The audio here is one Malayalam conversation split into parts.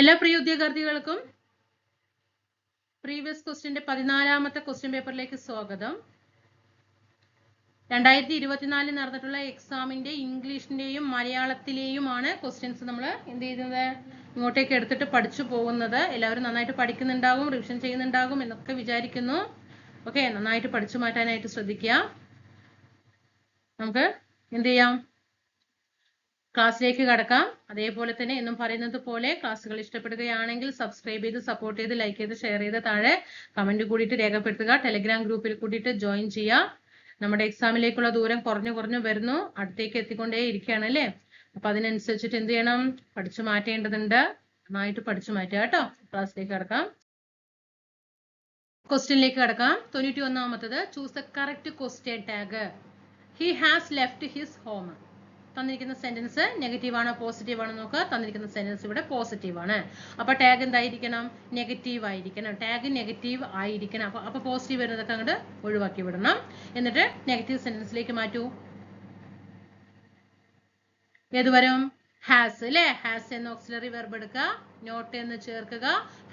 എല്ലാ പ്രിയ ഉദ്യോഗാർത്ഥികൾക്കും പ്രീവിയസ് ക്വസ്റ്റിന്റെ പതിനാലാമത്തെ ക്വസ്റ്റ്യൻ പേപ്പറിലേക്ക് സ്വാഗതം. രണ്ടായിരത്തി ഇരുപത്തിനാലിൽ നടന്നിട്ടുള്ള എക്സാമിന്റെ ഇംഗ്ലീഷിന്റെയും മലയാളത്തിലെയുമാണ് ക്വസ്റ്റ്യൻസ് നമ്മൾ എന്ത് ചെയ്യുന്നത്? ഇങ്ങോട്ടേക്ക് എടുത്തിട്ട് പഠിച്ചു പോകുന്നത്. എല്ലാവരും നന്നായിട്ട് പഠിക്കുന്നുണ്ടാകും റിവിഷൻ ചെയ്യുന്നുണ്ടാകും എന്നൊക്കെ വിചാരിക്കുന്നു. ഓക്കെ നന്നായിട്ട് പഠിച്ചു മാറ്റാനായിട്ട് ശ്രദ്ധിക്കുക. നമുക്ക് എന്ത് ചെയ്യാം? ക്ലാസ്സിലേക്ക് കടക്കാം. അതേപോലെ തന്നെ എന്നും പറയുന്നത് പോലെ ക്ലാസ്സുകൾ ഇഷ്ടപ്പെടുകയാണെങ്കിൽ സബ്സ്ക്രൈബ് ചെയ്ത് സപ്പോർട്ട് ചെയ്ത് ലൈക്ക് ചെയ്ത് ഷെയർ ചെയ്ത് താഴെ കമന്റ് കൂടിയിട്ട് രേഖപ്പെടുത്തുക. ടെലിഗ്രാം ഗ്രൂപ്പിൽ കൂടിയിട്ട് ജോയിൻ ചെയ്യുക. നമ്മുടെ എക്സാമിലേക്കുള്ള ദൂരം കുറഞ്ഞു കുറഞ്ഞു വരുന്നു. അടുത്തേക്ക് എത്തിക്കൊണ്ടേ ഇരിക്കുകയാണ് അല്ലേ? അപ്പൊ അതിനനുസരിച്ചിട്ട് എന്ത് ചെയ്യണം? പഠിച്ചു മാറ്റേണ്ടതുണ്ട്. നന്നായിട്ട് പഠിച്ചു മാറ്റുക കേട്ടോ. ക്ലാസ്സിലേക്ക് കടക്കാം. ക്വസ്റ്റ്യനിലേക്ക് കടക്കാം. തൊണ്ണൂറ്റി ഒന്നാമത്തത് choose the correct question tag he has left his home തന്നിരിക്കുന്ന സെന്റൻസ് നെഗറ്റീവ് ആണോ പോസിറ്റീവ് ആണോ നോക്കുക. തന്നിരിക്കുന്ന സെന്റൻസ് ഇവിടെ പോസിറ്റീവ് ആണ്. അപ്പൊ ടാഗ് എന്തായിരിക്കണം? നെഗറ്റീവ് ആയിരിക്കണം. ടാഗ് നെഗറ്റീവ് ആയിരിക്കണം. അപ്പൊ അപ്പൊ പോസിറ്റീവ് വരുന്നതൊക്കെ അങ്ങോട്ട് ഒഴിവാക്കി വിടണം. എന്നിട്ട് നെഗറ്റീവ് സെന്റൻസിലേക്ക് മാറ്റൂ. ഏത് വരും? ഹാസ് അല്ലേ ഹാസ് എന്ന ഓക്സിലറി വെർബ് എടുക്കുക. നോട്ട് എന്ന് ചേർക്കുക.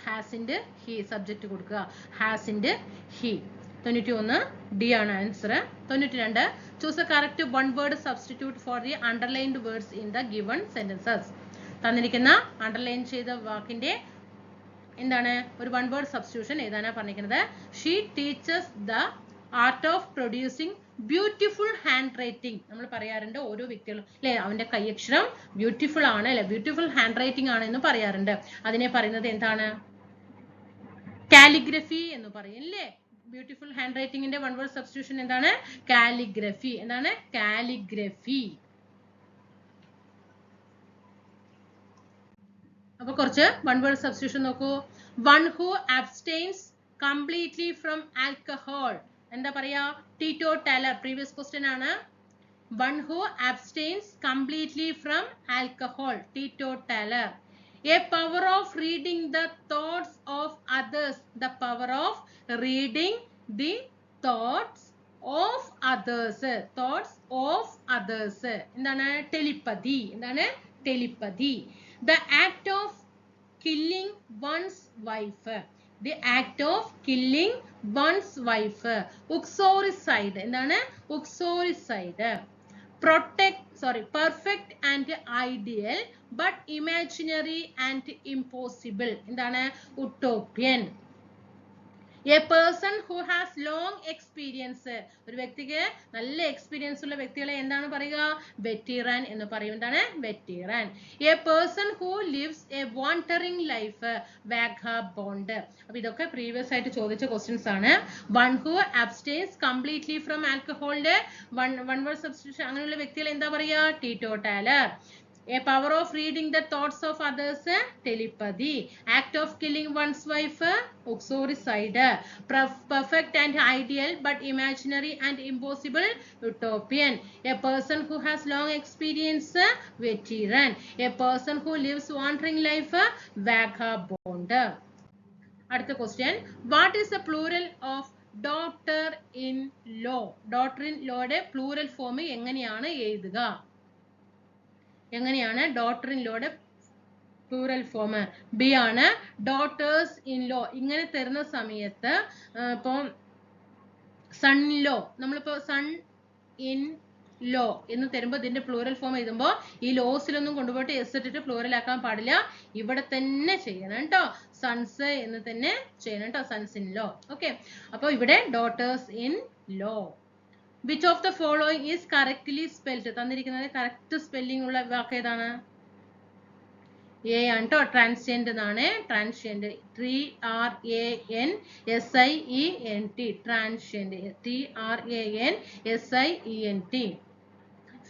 ഹാസിന്റെ ഹി സബ്ജക്റ്റ് കൊടുക്കുക. ഹാസിന്റെ ഹി തൊണ്ണൂറ്റി ഒന്ന് ഡി ആണ് ആൻസർ തൊണ്ണൂറ്റി രണ്ട് choose a correct one word substitute for the underlined words in the given sentences തന്നിരിക്കുന്ന അണ്ടർലൈൻ ചെയ്ത വാക്കിന്റെ എന്താണ്? ഒരു വൺ വേർഡ് സബ്സ്റ്റിറ്റ്യൂഷൻ ഏതാണ് പറഞ്ഞിരിക്കുന്നത്? She teachers the art of producing beautiful handwriting നമ്മൾ പറയാറുണ്ട് ഓരോ വ്യക്തികളും. അല്ലെ? അവന്റെ കൈയക്ഷരം ബ്യൂട്ടിഫുൾ ആണ് അല്ലെ? ബ്യൂട്ടിഫുൾ ഹാൻഡ് റൈറ്റിംഗ് ആണ് എന്ന് പറയാറുണ്ട്. അതിനെ പറയുന്നത് എന്താണ്? കാലിഗ്രഫി എന്ന് പറയും അല്ലേ? ബ്യൂട്ടിഫുൾ ഹാൻഡ് റൈറ്റിംഗിന്റെ വൺ വേർഡ് സബ്സ്റ്റിറ്റ്യൂഷൻ എന്താണ്? കാലിഗ്രഫി എന്താണ്? കാലിഗ്രഫി അപ്പൊ കുറച്ച് വൺ വേർഡ് സബ്സ്റ്റിറ്റ്യൂഷൻ നോക്കൂ. One who abstains completely from alcohol എന്താ പറയാ? ടീറ്റോ ടാലർ പ്രീവിയസ് ക്വസ്റ്റ്യൻ ആണ്. One who abstains completely from alcohol teetotaler a power of reading the thoughts of others the power of reading the thoughts of others thoughts of others എന്താണ് ടെലിപ്പതി എന്താണ് telepathy the act of killing one's wife the act of killing one's wife uxoricide എന്താണ് ഉക്സോറിസൈഡ് protect sorry perfect and ideal but imaginary and impossible എന്താണ്? Utopian. A person who has long experience ഒരു വ്യക്തിക്ക് നല്ല എക്സ്പീരിയൻസ് ഉള്ള വ്യക്തികളെ എന്താണ് പറയുക? വെറ്റീറൻ എന്ന് പറയും. എന്താണ്? Veteran a person who lives a wandering life vagabond അപ്പൊ ഇതൊക്കെ പ്രീവിയസ് ആയിട്ട് ചോദിച്ച ക്വസ്റ്റ്യൻസ് ആണ്. One who abstains completely from ആൽക്കഹോളിന്റെ one one word substitution അങ്ങനെയുള്ള വ്യക്തികൾ എന്താ പറയുക? Teetotaler a power of reading the thoughts of others telepathy act of killing one's wife uxoricide perfect and ideal but imaginary and impossible utopian a person who has long experience veteran a person who lives wandering life vagabond അടുത്ത question what is the plural of doctor in law doctor in ലോയുടെ plural form എങ്ങനെയാണ് എഴുതുക എങ്ങനെയാണ്? ഡോട്ടർ ഇൻ ലോയുടെ പ്ലൂറൽ ഫോം ബി ആണ് ഡോട്ടേഴ്സ് ഇൻ ലോ ഇങ്ങനെ തരുന്ന സമയത്ത് ഇപ്പോ സൺ ലോ നമ്മളിപ്പോ സൺ ഇൻ ലോ എന്ന് തരുമ്പോൾ ഇതിന്റെ പ്ലൂറൽ ഫോം എഴുതുമ്പോൾ ഈ ലോസിലൊന്നും കൊണ്ടുപോയിട്ട് എസ് ഇട്ടിട്ട് പ്ലൂറൽ ആക്കാൻ പാടില്ല. ഇവിടെ തന്നെ ചെയ്യണം കേട്ടോ. സൺസ് എന്ന് തന്നെ ചെയ്യണം കേട്ടോ. സൺസ് ഇൻ ലോ ഓക്കെ അപ്പൊ ഇവിടെ daughters in law which of the following is correctly spelled തന്നിരിക്കുന്നത് കറക്റ്റ് സ്പെല്ലിംഗ് ഉള്ള വാക്ക് ഏതാണ്? എ ആണ് കേട്ടോ ട്രാൻസ്ജെൻഡ് എന്നാണ്. Transient T R A N S I E N T transient T R A N S I E N T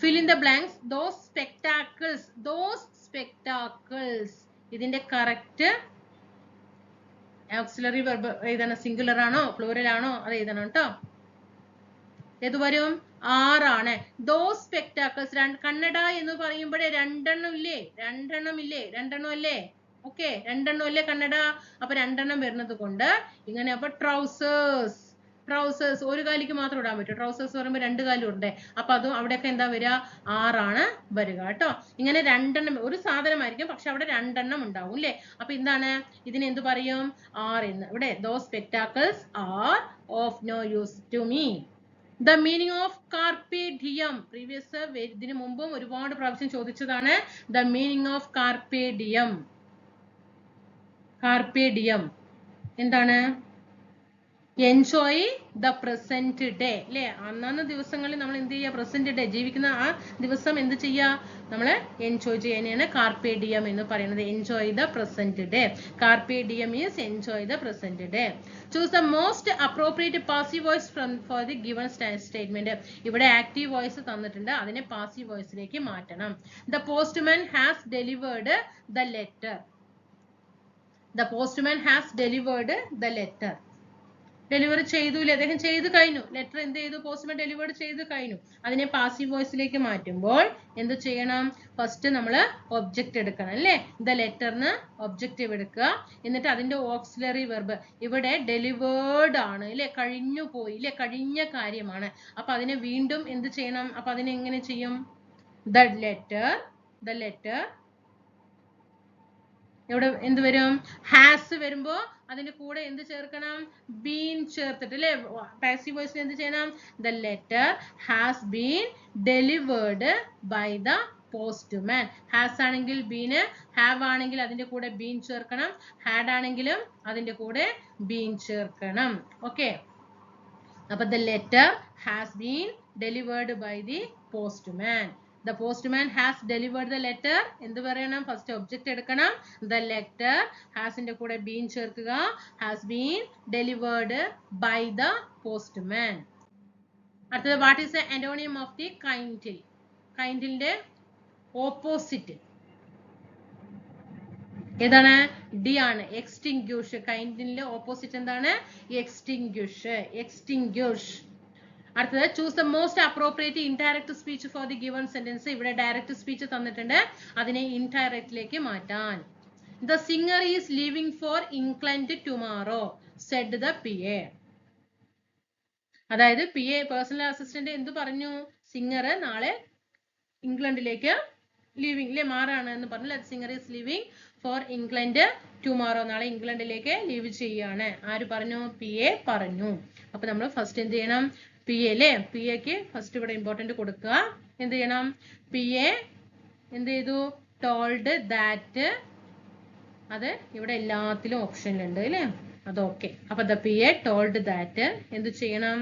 fill in the blanks those spectacles those spectacles ഇതിന്റെ കറക്റ്റ് ഓക്സിലറി ഏതാണ്? സിംഗുലർ ആണോ? പ്ലൂറൽ ആണോ? അത് എഴുതണം കേട്ടോ ഏത് വരും? ആറാണ്. ദോ സ്പെക്ടാക്കിൾസ് കണ്ണട എന്ന് പറയുമ്പോഴേ രണ്ടെണ്ണം ഇല്ലേ? രണ്ടെണ്ണം ഇല്ലേ? രണ്ടെണ്ണം അല്ലേ? ഓക്കെ രണ്ടെണ്ണം അല്ലേ കണ്ണട? അപ്പൊ രണ്ടെണ്ണം വരുന്നത് കൊണ്ട് ഇങ്ങനെ അപ്പൊ ട്രൗസേഴ്സ് ട്രൗസേഴ്സ് ഒരു കാലിക്ക് മാത്രം ഇടാൻ പറ്റും. ട്രൗസേഴ്സ് പറയുമ്പോൾ രണ്ട് കാലും ഉണ്ട്. അപ്പൊ അതും അവിടെയൊക്കെ എന്താ വരിക? ആറാണ് വരിക കേട്ടോ. ഇങ്ങനെ രണ്ടെണ്ണം ഒരു സാധനമായിരിക്കും പക്ഷെ അവിടെ രണ്ടെണ്ണം ഉണ്ടാവും അല്ലേ അപ്പൊ എന്താണ്? ഇതിനെ എന്ത് പറയും? ആർ എന്ന്. ഇവിടെ those spectacles are of no use to me the meaning of carpe diem previous ഇതിനു മുമ്പും ഒരുപാട് പ്രാവശ്യം ചോദിച്ചതാണ്. The meaning of carpe diem carpe diem എന്താണ്? എൻജോയ് ദ പ്രസന്റ് ഡേ അല്ലേ അന്നന്ന് ദിവസങ്ങളിൽ നമ്മൾ എന്ത് ചെയ്യുക? പ്രസന്റ് ഡേ ജീവിക്കുന്ന ആ ദിവസം എന്ത് ചെയ്യുക? നമ്മൾ എൻജോയ് ചെയ്യാനാണ് കാർപ്പേ ഡിയം എന്ന് പറയുന്നത്. Enjoy the present day carpe diem is enjoy the present day choose the most appropriate passive voice from for the given statement ഇവിടെ ആക്റ്റീവ് വോയിസ് തന്നിട്ടുണ്ട്. അതിനെ പാസീവ് വോയിസിലേക്ക് മാറ്റണം. The postman has delivered the letter the postman has delivered the letter delivery ചെയ്തു ഇല്ലേ അദ്ദേഹം ചെയ്തു കഴിഞ്ഞു. ലെറ്റർ എന്ത് ചെയ്തു? പോസ്റ്റ്മാൻ ഡെലിവേർഡ് ചെയ്തു കഴിഞ്ഞു. അതിനെ പാസീവ് വോയിസിലേക്ക് മാറ്റുമ്പോൾ എന്ത് ചെയ്യണം? ഫസ്റ്റ് നമ്മൾ ഒബ്ജക്റ്റ് എടുക്കണം അല്ലേ? ദ ലെറ്ററിന് ഒബ്ജക്റ്റീവ് എടുക്കുക. എന്നിട്ട് അതിന്റെ ഓക്സിലറി വെർബ് ഇവിടെ ഡെലിവേർഡ് ആണ് അല്ലേ? കഴിഞ്ഞു പോയി അല്ലേ? കഴിഞ്ഞ കാര്യമാണ്. അപ്പൊ അതിനെ വീണ്ടും എന്ത് ചെയ്യണം? അപ്പൊ അതിനെ എങ്ങനെ ചെയ്യും? The letter the letter. ഇവിടെ എന്ത് വരും? ഹാസ് വരുമ്പോ അതിന്റെ കൂടെ എന്ത് ചേർക്കണം? ബീൻ ചേർത്തിട്ട് അല്ലെ പാസീവ് വോയിസിൽ എന്ത് ചെയ്യണം? The letter has been delivered by the postman has ആണെങ്കിൽ ബീന് ഹാവ് ആണെങ്കിൽ അതിന്റെ കൂടെ ബീൻ ചേർക്കണം. ഹാഡ് ആണെങ്കിലും അതിന്റെ കൂടെ ബീൻ ചേർക്കണം. ഓക്കെ അപ്പൊ the letter has been delivered by the postman the postman has delivered the letter എന്ത് പറയണം? ഫസ്റ്റ് ഒബ്ജക്റ്റ് എടുക്കണം. ദ ലെറ്റർ ഹാസിന്റെ കൂടെ ബീൻ ചേർക്കുക. Has been delivered by the postman അടുത്തത് what is the antonym of the kindle കൈൻഡിലിന്റെ opposite ഏതാണ്? ഡി ആണ്. എക്സ്റ്റിങ്ക്യൂഷ് കൈൻഡിന്റെ ഓപ്പോസിറ്റ് എന്താണ്? എക്സ്റ്റിങ്ക്യൂഷ് എക്സ്റ്റിങ്ക്യൂഷ് അടുത്തത് choose the most appropriate indirect speech for the given sentence ഇവിടെ ഡയറക്റ്റ് സ്പീച്ച് തന്നിട്ടുണ്ട്. അതിനെ ഇൻഡയറക്റ്റിലേക്ക് മാറ്റാൻ. The singer is leaving for England tomorrow said the P A അതായത് പി എ പേഴ്സണൽ അസിസ്റ്റന്റ് എന്ത് പറഞ്ഞു? സിംഗർ നാളെ ഇംഗ്ലണ്ടിലേക്ക് ലീവിംഗ് അല്ലെ മാറാണ് എന്ന് പറഞ്ഞു. Singer is leaving for England tomorrow നാളെ ഇംഗ്ലണ്ടിലേക്ക് ലീവ് ചെയ്യാണ്. ആര് പറഞ്ഞു? പി എ പറഞ്ഞു. അപ്പൊ നമ്മൾ ഫസ്റ്റ് എന്ത് ചെയ്യണം? പി എ അല്ലേ പി എക്ക് ഫസ്റ്റ് ഇവിടെ ഇമ്പോർട്ടന്റ് കൊടുക്കുക. എന്ത് ചെയ്യണം? പി എ എന്ത് ചെയ്തു? ടോൾഡ് ദാറ്റ് അത് ഇവിടെ എല്ലാത്തിലും ഓപ്ഷനിലുണ്ട് അല്ലേ? അത് ഓക്കെ അപ്പൊ the P A told that എന്ത് ചെയ്യണം?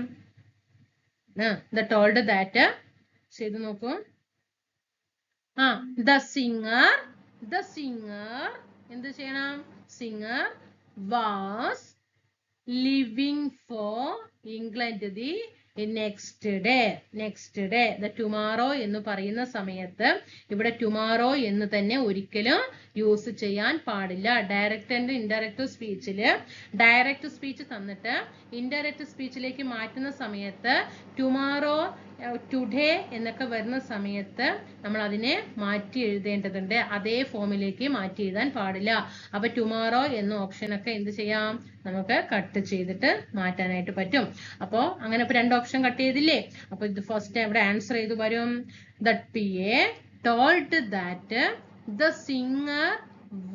ദ ടോൾഡ് ദാറ്റ് ചെയ്ത് നോക്കൂ. ആ ദ സിംഗർ ദ സിംഗർ എന്ത് ചെയ്യണം? Singer was living for England the next day next day the tomorrow എന്ന് പറയുന്ന സമയത്ത് ഇവിടെ ടുമാറോ എന്ന് തന്നെ ഒരിക്കലും യൂസ് ചെയ്യാൻ പാടില്ല. ഡയറക്റ്റ് ആൻഡ് ഇൻഡയറക്റ്റ് സ്പീച്ചിൽ ഡയറക്റ്റ് സ്പീച്ച് തന്നിട്ട് ഇൻഡയറക്റ്റ് സ്പീച്ചിലേക്ക് മാറ്റുന്ന സമയത്ത് ടുമാറോ ടുഡേ എന്നൊക്കെ വരുന്ന സമയത്ത് നമ്മൾ അതിനെ മാറ്റി എഴുതേണ്ടതുണ്ട്. അതേ ഫോമിലേക്ക് മാറ്റി എഴുതാൻ പാടില്ല. അപ്പൊ ടുമാറോ എന്ന ഓപ്ഷൻ ഒക്കെ എന്ത് ചെയ്യാം? നമുക്ക് കട്ട് ചെയ്തിട്ട് മാറ്റാനായിട്ട് പറ്റും. അപ്പോ അങ്ങനെ ഇപ്പൊ രണ്ട് ഓപ്ഷൻ കട്ട് ചെയ്തില്ലേ? അപ്പൊ ഇത് ഫസ്റ്റ് ഇവിടെ ആൻസർ ചെയ്ത് വരും? That P A told that the singer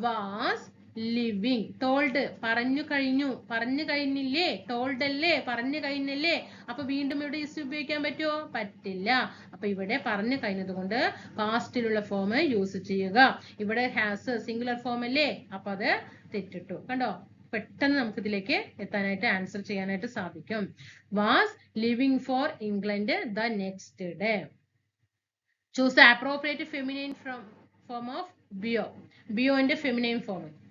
was living told പറഞ്ഞു കഴിഞ്ഞു. പറഞ്ഞു കഴിഞ്ഞില്ലേ? ടോൾഡ് അല്ലേ? പറഞ്ഞു കഴിഞ്ഞല്ലേ? അപ്പൊ വീണ്ടും ഇവിടെ ഇസ് ഉപയോഗിക്കാൻ പറ്റുമോ പറ്റില്ല. അപ്പൊ ഇവിടെ പറഞ്ഞു കഴിഞ്ഞത് കൊണ്ട് പാസ്റ്റിലുള്ള ഫോം യൂസ് ചെയ്യുക. ഇവിടെ ഹാസ് സിംഗുലർ ഫോം അല്ലേ? അപ്പൊ അത് തെറ്റിട്ടു. കണ്ടോ? പെട്ടെന്ന് നമുക്ക് ഇതിലേക്ക് എത്താനായിട്ട് ആൻസർ ചെയ്യാനായിട്ട് സാധിക്കും. Was living for England the next day choose appropriate feminine from form of ബിയോ ബിയോന്റെ ഫെമിനൈൻ ഫോം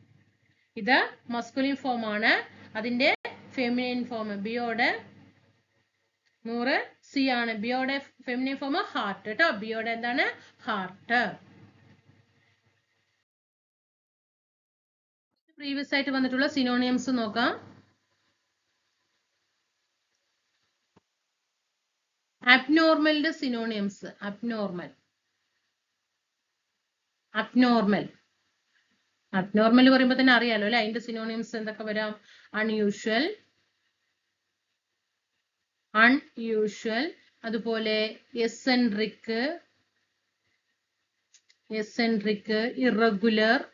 ഇത് മസ്കുലിൻ ഫോം ആണ്. അതിന്റെ ഫെമിനിൻ ഫോം ബിയോടെ നൂറ് സി ആണ്. ബിയോടെ ഫെമിനിൻ ഫോം ഹാർട്ട് കേട്ടോ ബിയോടെ എന്താണ്? ഹാർട്ട് പ്രീവിയസ് ആയിട്ട് വന്നിട്ടുള്ള സിനോണിയംസ് നോക്കാം. അബ്നോർമലിന്റെ സിനോണിയംസ് അബ്നോർമൽ അബ്നോർമൽ അബ്നോർമൽ പറയുമ്പോൾ തന്നെ അറിയാലോ അല്ലെ? അതിന്റെ സിനോണിംസ് എന്തൊക്കെ വരാം? അൺയൂഷ്വൽ അൺയൂഷ്വൽ അതുപോലെ eccentric eccentric irregular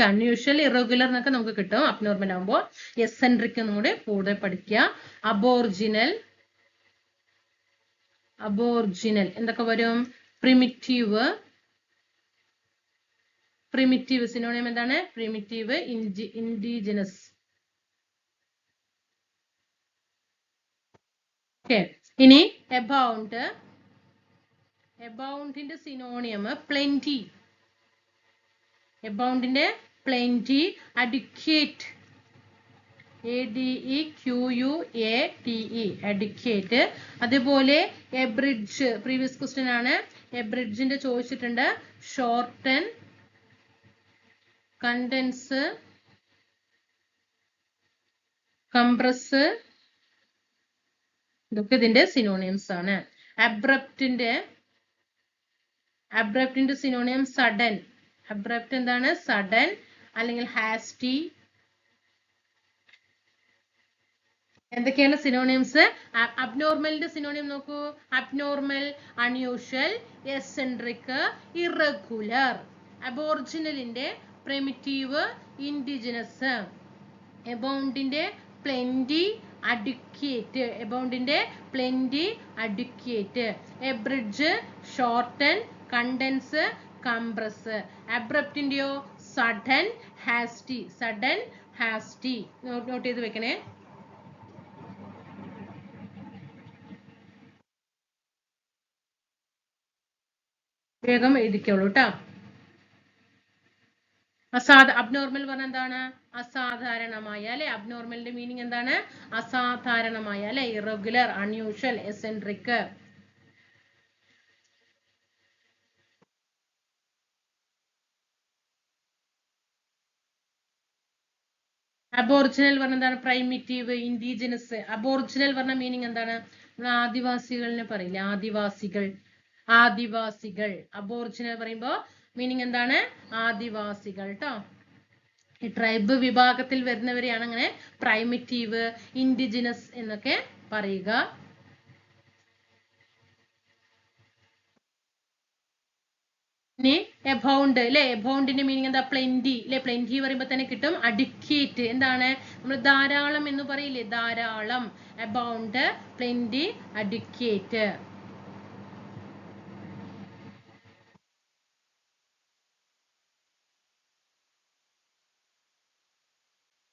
unusual irregular എന്നൊക്കെ നമുക്ക് കിട്ടും. അബ്നോർമൽ ആകുമ്പോൾ എസെൻട്രിക് എന്നും കൂടെ കൂടുതൽ പഠിക്കുക. അബോർജിനൽ അബോർജിനൽ എന്തൊക്കെ വരും? പ്രിമിറ്റീവ് പ്രിമിറ്റീവ് സിനോണിയം എന്താണ്? പ്രിമിറ്റീവ് ഇൻഡിജിനസ് ഓക്കെ ഇനി എബൗണ്ട് എബൗണ്ടിന്റെ synonym plenty എബൗണ്ടിന്റെ plenty adequate A D E Q U A T E adequate അതേപോലെ എബ്രിഡ്ജ് പ്രീവിയസ് ക്വസ്റ്റ്യൻ ആണ്. എബ്രിഡ്ജിന്റെ ചോദിച്ചിട്ടുണ്ട്. ഷോർട്ടൻ കണ്ടൻസ് കംപ്രസ് ഇതൊക്കെ ഇതിന്റെ സിനോണിയംസ് ആണ്. അബ്രപ്റ്റിന്റെ അബ്രപ്റ്റിന്റെ സിനോണിയം സഡൻ അബ്രപ്റ്റ് എന്താണ്? സഡൻ അല്ലെങ്കിൽ ഹാസ്റ്റി എന്തൊക്കെയാണ് സിനോണിയംസ് അബ്നോർമലിന്റെ സിനോണിയം നോക്കൂ. അബ്നോർമൽ അൺയൂഷ്വൽ എസെൻട്രിക് ഇറഗുലർ അബോർജിനലിന്റെ പ്രിമിറ്റീവ് ഇൻഡിജിനസ് എബൗണ്ടിന്റെ plenty adequate എബൗണ്ടിന്റെ plenty adequate abridge shorten condense compress അബ്രപ്റ്റിന്റെയോ sudden hasty sudden hasty note ചെയ്ത് വെക്കണേ. വേഗം എഴുതിക്കോളൂ കേട്ടോ അസാധ അബ്നോർമൽ പറഞ്ഞ എന്താണ്? അസാധാരണമായ അല്ലെ? അബ്നോർമലിന്റെ മീനിങ് എന്താണ്? അസാധാരണമായ അല്ലെ? ഇറഗുലർ അൺയൂഷ്വൽ എസെൻട്രിക് അബോറിജിനൽ പറഞ്ഞ എന്താണ്? പ്രൈമിറ്റീവ് ഇൻഡിജിനസ് അബോറിജിനൽ പറഞ്ഞ മീനിങ് എന്താണ്? ആദിവാസികളിനെ പറയില്ലേ? ആദിവാസികൾ. ആദിവാസികൾ. അബോറിജിനൽ പറയുമ്പോ മീനിങ് എന്താണ്? ആദിവാസികൾ ട്ടോ. ഈ ട്രൈബ് വിഭാഗത്തിൽ വരുന്നവരെയാണ് അങ്ങനെ പ്രൈമിറ്റീവ് ഇൻഡിജിനസ് എന്നൊക്കെ പറയുക. ഇനി എബൗണ്ട് അല്ലെ എബൗണ്ടിന്റെ മീനിങ് എന്താ? പ്ലെന്റി അല്ലെ പ്ലെന്റി പറയുമ്പോ തന്നെ കിട്ടും അഡിക്കേറ്റ് എന്താണ്? നമ്മൾ ധാരാളം എന്ന് പറയില്ലേ? ധാരാളം. എബൗണ്ട് പ്ലെന്റി അഡിക്കേറ്റ്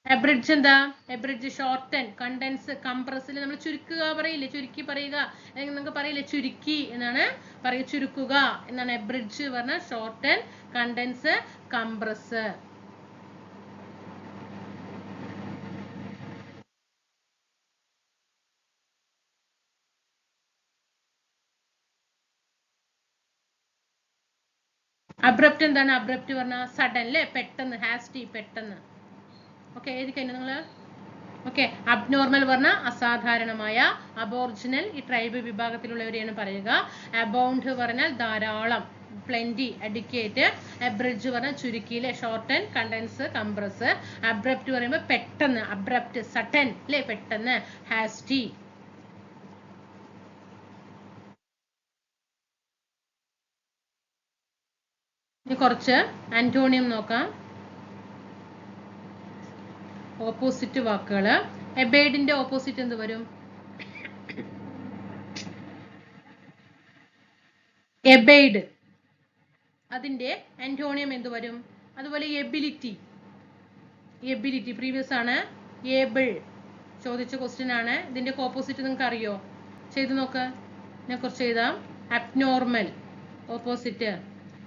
എബ്രിഡ്ജ് എന്താ? എബ്രിഡ്ജ് ഷോർട്ടൻ കണ്ടൻസ് കംപ്രസ് നമ്മൾ ചുരുക്കുക പറയില്ലേ? ചുരുക്കി പറയുക. അല്ലെങ്കിൽ നമുക്ക് പറയില്ലേ? ചുരുക്കി എന്നാണ് പറയുക. ചുരുക്കുക എന്നാണ് എബ്രിഡ്ജ് പറഞ്ഞ ഷോർട്ടൻ കണ്ടൻസ് കംപ്രസ് അബ്രപ്റ്റ് എന്താണ്? അബ്രപ്റ്റ് പറഞ്ഞാൽ സഡൻ അല്ലേ പെട്ടെന്ന് ഹാസ്റ്റി പെട്ടെന്ന്. ഓക്കെ എഴുതി കഴിഞ്ഞു നിങ്ങൾ ഓക്കെ അബ്നോർമൽ പറഞ്ഞ അസാധാരണമായ അബോർജിനൽ ഈ ട്രൈബ് വിഭാഗത്തിലുള്ളവരെയാണ് പറയുക. അബൗണ്ട് പറഞ്ഞാൽ ധാരാളം പ്ലെന്റി അഡിക്കേറ്റ് അബ്രിഡ്ജ് പറഞ്ഞാൽ ചുരുക്കിയിലെ ഷോർട്ടൻ കണ്ടൻസ് കംപ്രസ് അബ്രപ്റ്റ് പറയുമ്പോൾ പെട്ടെന്ന് അബ്രപ്റ്റ് സട്ടൻ അല്ലേ പെട്ടെന്ന് ഹാസ്റ്റി കുറച്ച് ആന്റോണിയം നോക്കാം. ഓപ്പോസിറ്റ് വാക്കുകൾ എബേഡിന്റെ ഓപ്പോസിറ്റ് എന്ത് വരും? എബൈഡ്. അതിന്റെ ആന്റോണിയം എന്ത് വരും? അതുപോലെ എബിലിറ്റി. എബിലിറ്റി. പ്രീവിയസ് ആണ്. ഏബിൾ. ചോദിച്ച ക്വസ്റ്റ്യൻ ആണ്. ഇതിന്റെ ഓപ്പോസിറ്റ് നിങ്ങൾക്ക് അറിയോ? ചെയ്ത് നോക്ക്. ഞാൻ കുറച്ച് എഴുതാം. അബ്നോർമൽ. ഓപ്പോസിറ്റ്.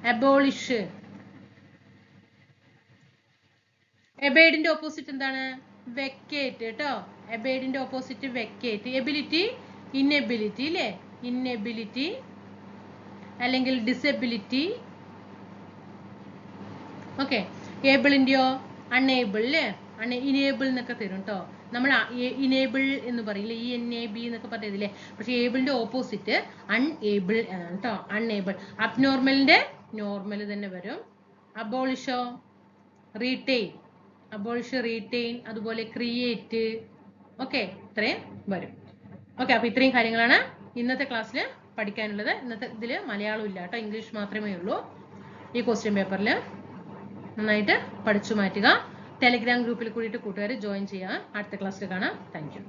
അബോളിഷ്. എബൈഡിന്റെ ഓപ്പോസിറ്റ് എന്താണ്? വെക്കേറ്റ് കേട്ടോ. എബൈഡിന്റെ ഓപ്പോസിറ്റ് വെക്കേറ്റ് എബിലിറ്റി ഇന്നെബിലിറ്റി അല്ലേ ഇന്നെബിലിറ്റി അല്ലെങ്കിൽ ഡിസബിലിറ്റി ഓക്കെ ഏബിളിന്റെയോ അൺഏബിൾ അല്ലേ അൺ ഇനേബിൾ എന്നൊക്കെ തരും കേട്ടോ നമ്മൾ ഇനേബിൾ എന്ന് പറയില്ലേ? ഇ എൻ എ ബി എന്നൊക്കെ പറയതില്ലേ പക്ഷെ ഏബിളിന്റെ ഓപ്പോസിറ്റ് അൺഏബിൾ എന്നാണ് കേട്ടോ അൺഏബിൾ അബ്നോർമലിന്റെ നോർമൽ തന്നെ വരും. അബോളിഷോ റീറ്റെയിൻ അബോളിഷ് റീറ്റെയിൻ അതുപോലെ ക്രിയേറ്റ് ഓക്കെ ഇത്രയും വരും. ഓക്കെ അപ്പൊ ഇത്രയും കാര്യങ്ങളാണ് ഇന്നത്തെ ക്ലാസ്സിൽ പഠിക്കാനുള്ളത്. ഇന്നത്തെ ഇതിൽ മലയാളം ഇല്ല കേട്ടോ ഇംഗ്ലീഷ് മാത്രമേ ഉള്ളൂ. ഈ ക്വസ്റ്റ്യൻ പേപ്പറിൽ നന്നായിട്ട് പഠിച്ചു മാറ്റുക. ടെലിഗ്രാം ഗ്രൂപ്പിൽ കൂടിയിട്ട് കൂട്ടുകാർ ജോയിൻ ചെയ്യുക അടുത്ത ക്ലാസ്സിൽ കാണാം. താങ്ക്